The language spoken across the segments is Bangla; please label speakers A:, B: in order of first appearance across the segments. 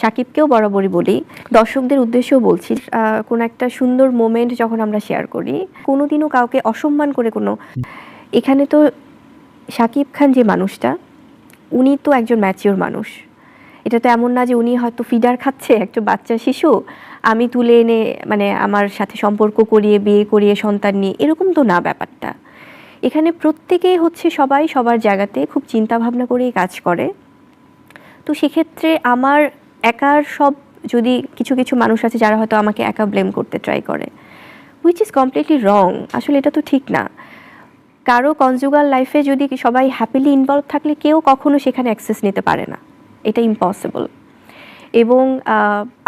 A: সাকিবকেও বরাবরই বলি। দর্শকদের উদ্দেশ্যেও বলছি কোনো একটা সুন্দর মোমেন্ট যখন আমরা শেয়ার করি, কোনোদিনও কাউকে অসম্মান করে কোনো এখানে তো সাকিব খান যে মানুষটা, উনি তো একজন ম্যাচিওর মানুষ। এটা তো এমন না যে উনি হয়তো ফিডার খাচ্ছে একটা বাচ্চা শিশু, আমি তুলে এনে মানে আমার সাথে সম্পর্ক করিয়ে, বিয়ে করিয়ে, সন্তান নিয়ে, এরকম তো না ব্যাপারটা। এখানে প্রত্যেকেই হচ্ছে সবাই সবার জায়গাতে খুব চিন্তা ভাবনা করেই কাজ করে। তো সেক্ষেত্রে আমার একার সব যদি কিছু কিছু মানুষ আছে যারা হয়তো আমাকে একা ব্লেম করতে ট্রাই করে হুইচ ইজ কমপ্লিটলি রং আসলে এটা তো ঠিক না। কারও কনজুগাল লাইফে যদি সবাই হ্যাপিলি ইনভলভ থাকলে কেউ কখনো সেখানে অ্যাক্সেস নিতে পারে না। এটা ইম্পসিবল এবং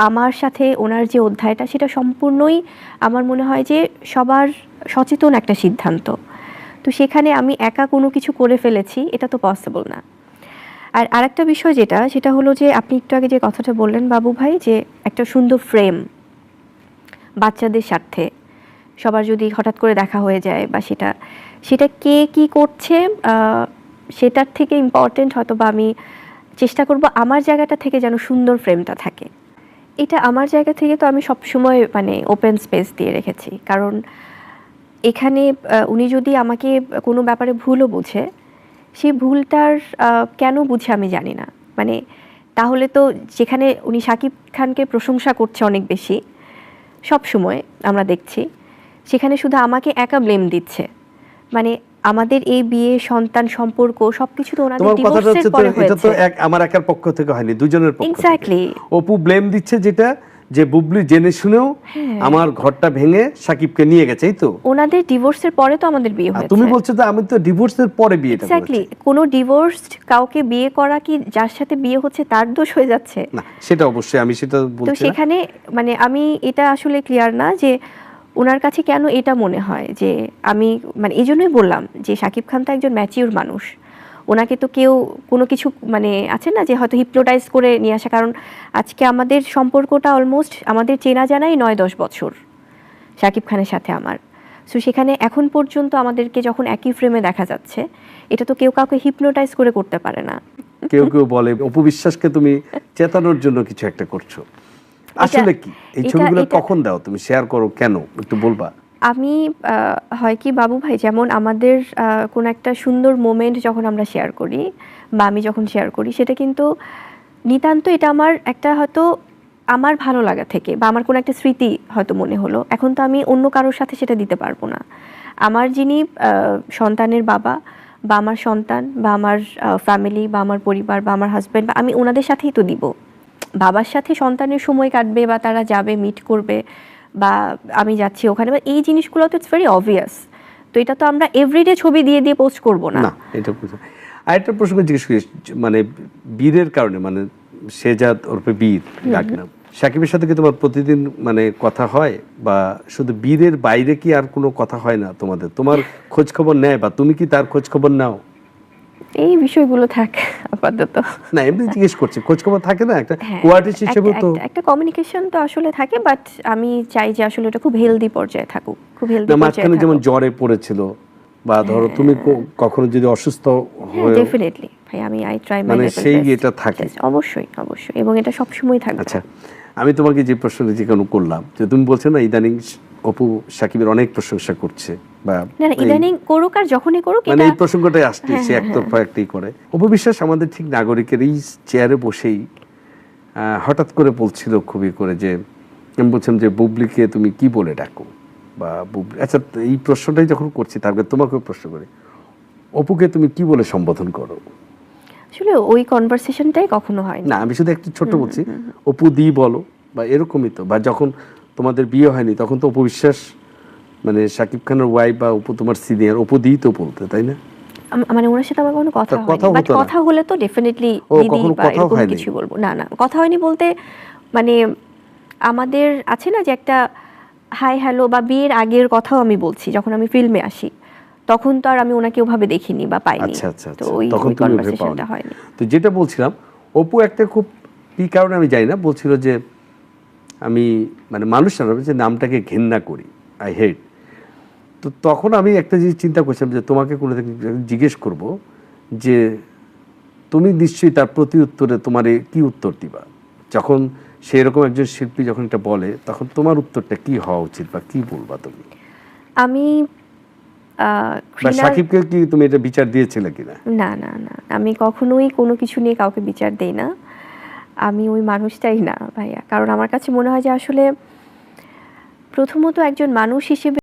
A: আমার সাথে ওনার যে অধ্যায়টা, সেটা সম্পূর্ণই আমার মনে হয় যে সবার সচেতন একটা সিদ্ধান্ত। তো সেখানে আমি একা কোনো কিছু করে ফেলেছি, এটা তো পসিবল না। আর আরেকটা বিষয় যেটা, সেটা হলো যে আপনি একটু আগে যে কথাটা বললেন বাবু ভাই, যে একটা সুন্দর ফ্রেম বাচ্চাদের স্বার্থে, সবার যদি হঠাৎ করে দেখা হয়ে যায় বা সেটা সেটা কে কি করছে সেটার থেকে ইম্পর্টেন্ট হয়তো বা আমি চেষ্টা করব আমার জায়গাটা থেকে যেন সুন্দর ফ্রেমটা থাকে। এটা আমার জায়গা থেকে তো আমি সবসময় মানে ওপেন স্পেস দিয়ে রেখেছি। কারণ এখানে উনি যদি আমাকে কোনো ব্যাপারে ভুলও বুঝে সেই ভুলটার কেন বুঝে আমি জানি না। মানে তাহলে তো যেখানে উনি শাকিব খানকে প্রশংসা করছে অনেক বেশি সব সময় আমরা দেখছি সেখানে শুধু আমাকে একা ব্লেম দিচ্ছে। মানে আমাদের এই বিয়ে সন্তান সম্পর্ক সবকিছু তো ওনাদের ডিভোর্সের পরে
B: এটা তো
A: হয়েছে।
B: এক আমার একার পক্ষ থেকে হয়নি দুজনের পক্ষ থেকে।
A: এক্স্যাক্টলি
B: অপু ব্লেম দিচ্ছে যেটা যে বুবলি জেনে শুনেও
A: হ্যাঁ।
B: আমার ঘরটা ভেঙে সাকিবকে নিয়ে গেছে এই তো?
A: ওনাদের ডিভোর্সের পরে তো আমাদের বিয়ে হয়েছে।
B: তুমি বলছো যে আমি তো ডিভোর্সের পরে বিয়েটা
A: এক্স্যাক্টলি কোনো ডিভোর্সড কাউকে বিয়ে করা কি যার সাথে বিয়ে হচ্ছে তার দোষ হয়ে যাচ্ছে?
B: না সেটা অবশ্যই আমি সেটা
A: তো
B: বলছি না।
A: সেখানে মানে আমি এটা আসলে ক্লিয়ার না যে ওনার কাছে কেন এটা মনে হয়? যে আমি মানে এই জন্যই বললাম যে শাকিব খান তো একজন ম্যাচিউর মানুষ। ওনাকে তো কেউ কোনো কিছু মানে আছে না যে হয়তো হিপনোটাইজ করে নিয়ে আসা। কারণ আজকে আমাদের সম্পর্কটা অলমোস্ট আমাদের চেনা জানাই নয় দশ বছর শাকিব খানের সাথে আমার। সো সেখানে এখন পর্যন্ত আমাদেরকে যখন একই ফ্রেমে দেখা যাচ্ছে এটা তো কেউ কাউকে হিপনোটাইজ করে করতে পারে না।
B: কেউ কেউ বলে অপবিশ্বাসকে তুমি চেতানোর জন্য কিছু একটা করছ। আসলে কি? এই ছবিগুলো কখন দাও? তুমি শেয়ার করো কেন? একটু বলবা।
A: আমি হয় কি বাবু ভাই, যেমন আমাদের কোনো একটা সুন্দর মোমেন্ট যখন আমরা শেয়ার করি বা আমি যখন শেয়ার করি, সেটা কিন্তু নিতান্ত এটা আমার একটা হয়তো আমার ভালো লাগা থেকে বা আমার কোনো একটা স্মৃতি হয়তো মনে হলো। এখন তো আমি অন্য কারোর সাথে সেটা দিতে পারব না। আমার যিনি সন্তানের বাবা বা আমার সন্তান বা আমার ফ্যামিলি বা আমার পরিবার বা আমার হাজব্যান্ড বা আমি ওনাদের সাথেই তো দিব। বাবার সাথে সন্তানের সময় কাটবে বা তারা যাবে মিট করবে বা আমি যাচ্ছি ওখানে বা এই জিনিসগুলো তো ইটস ভেরি অবভিয়াস তো এটা তো আমরা এভরিডে ছবি দিয়ে দিয়ে পোস্ট করব না।
B: না এটা বুঝো। আরেকটা প্রশ্ন জিজ্ঞেস করি মানে বীরের কারণে মানে শেজাদ ওরফে বীর ডাক নাম। সাকিবের সাথে কি তোমার প্রতিদিন মানে কথা হয়? বা শুধু বীরের বাইরে কি আর কোনো কথা হয় না তোমাদের? তোমার খোঁজ খবর নেয় বা তুমি কি তার খোঁজ খবর নাও?
A: এই বিষয়গুলো থাক আপাতত।
B: না এমনি জিজ্ঞেস করছি খোঁজ খবর থাকে না? একটা
A: হ্যাঁ,
B: কোয়ার্টিস্ট হিসেবে তো
A: একটা- কমিউনিকেশন তো আসলে থাকে বাট আমি চাই যে আসলে এটা খুব হেলদি পর্যায়ে থাকুক খুব হেলদি পর্যায়ে
B: মাঝখানে যেমন জ্বরে পড়েছিল বা ধরো তুমি কখনো যদি অসুস্থ হয়ে
A: ডেফিনেটলি ভাই আমি আই ট্রাই
B: মানে সেই এটা থাকে।
A: অবশ্যই অবশ্যই এবং এটা সব সময় থাকবে।
B: আচ্ছা আমি তোমাকে যে প্রশ্নটা জিজ্ঞাসা করলাম যে তুমি বলছো না ইদানিং অপু সাকিবের অনেক প্রশংসা করছে। বা
A: না ইদানিং করুক আর যখনই করুক
B: মানে এই প্রসঙ্গটাই আসছে
A: হ্যাঁ, হ্যাঁ,
B: একতরফা একটাই করে। অপবিশ্বাস আমাদের ঠিক নাগরিকের এই চেয়ারে বসেই হঠাৎ করে বলছিল খুবই করে যে আমি বলছিলাম যে বুবলিকে তুমি কি বলে ডাকো? বা বুবলি আচ্ছা এই প্রশ্নটাই যখন করছি তারপরে তোমাকেও প্রশ্ন করি। অপুকে তুমি কি বলে সম্বোধন করো?
A: আসলে ওই কনভারসেশনটাই কখনো হয়
B: না আমি শুধু একটু ছোট বলছি অপু দি বলো বা এরকমই তো। বা যখন তোমাদের বিয়ে হয়নি তখন তো অপু বিশ্বাস মানে শাকিব খানের ওয়াইফ বা অপু তোমার সিনিয়র অপু দি তো বলতে তাই না?
A: মানে ওনার সাথে আমার কোনো কথা
B: তা
A: হয়নি বাট কথা হলে তো ডেফিনেটলি দিদি বা এরকম কিছু বলব। না না কথা হয়নি বলতে মানে আমাদের আছে না যে একটা হাই হ্যালো বা বিয়ের আগের কথাও আমি বলছি যখন আমি ফিল্মে আসি তখন তো আর আমি ওনাকে ওভাবে দেখিনি বা পাইনি।
B: আচ্ছা আচ্ছা
A: তো
B: আচ্ছা
A: ওই
B: তখন
A: ওই
B: তুমি ভেবে
A: কনভারসেশনটা
B: পাওনি। তো যেটা বলছিলাম অপু একটা খুব কি কারণে আমি জানি না বলছিল যে আমি মানে মানুষ না যে নামটাকে ঘেন্না করি আই হেট তো তখন আমি একটা জিনিস চিন্তা করছিলাম যে তোমাকে কোনো জিজ্ঞেস করব যে তুমি নিশ্চয়ই তার প্রতি উত্তরে তোমার কি উত্তর দিবা? যখন সেরকম একজন শিল্পী যখন এটা বলে তখন তোমার উত্তরটা কি হওয়া উচিত বা কি বলবা তুমি?
A: আমি
B: সাকিবকে কি তুমি এটা বিচার দিয়েছিলে কিনা?
A: না না না। আমি কখনোই কোনো কিছু নিয়ে কাউকে বিচার দেই না। আমি ওই মানুষটাই না ভাইয়া। কারণ আমার কাছে মনে হয় যে আসলে প্রথমত একজন মানুষ হিসেবে